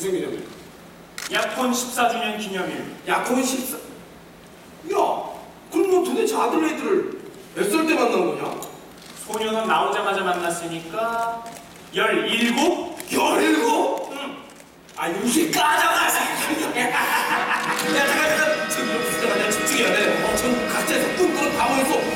무슨 기념일? 약혼 14주년 기념일. 약혼 14. 야, 그럼 너 도대체 아들 애들을 몇 살 때 만난 거냐? 소녀는 나오자마자 만났으니까 17? 열일곱? 응. 아, 이게 까다가서. 야, 잠깐, 잠깐. 지금 이렇게 생각하냐? 집중해야 돼. 어, 전 각자에서 꿈꾸는 바보에서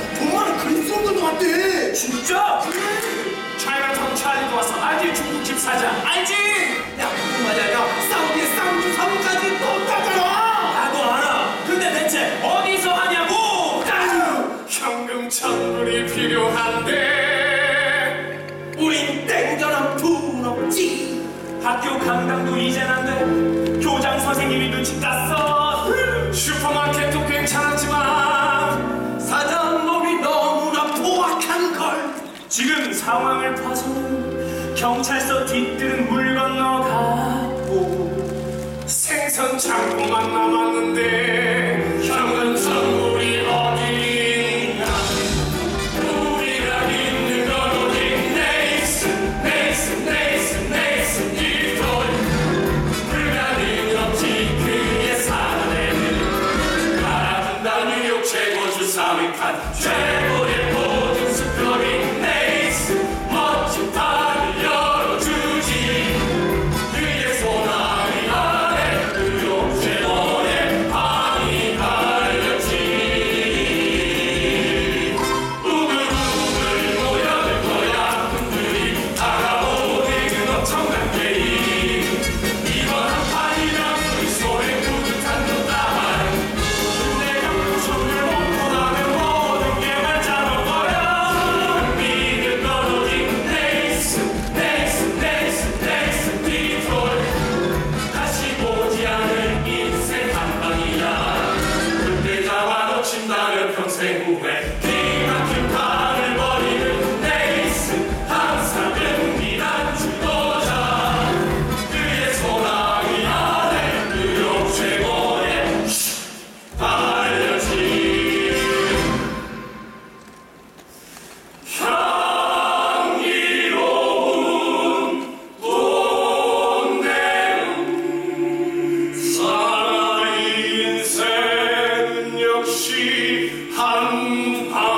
돈 없지 학교 강당도 이젠 안 돼. 교장 선생님이 눈치 깠어. 슈퍼마켓도 괜찮았지만 사장놈이 너무나 포악한 걸 지금 상황을 봐서는 경찰서 뒤뜰은 물 건너가고 생선 창고만 남았네 single way. し半々。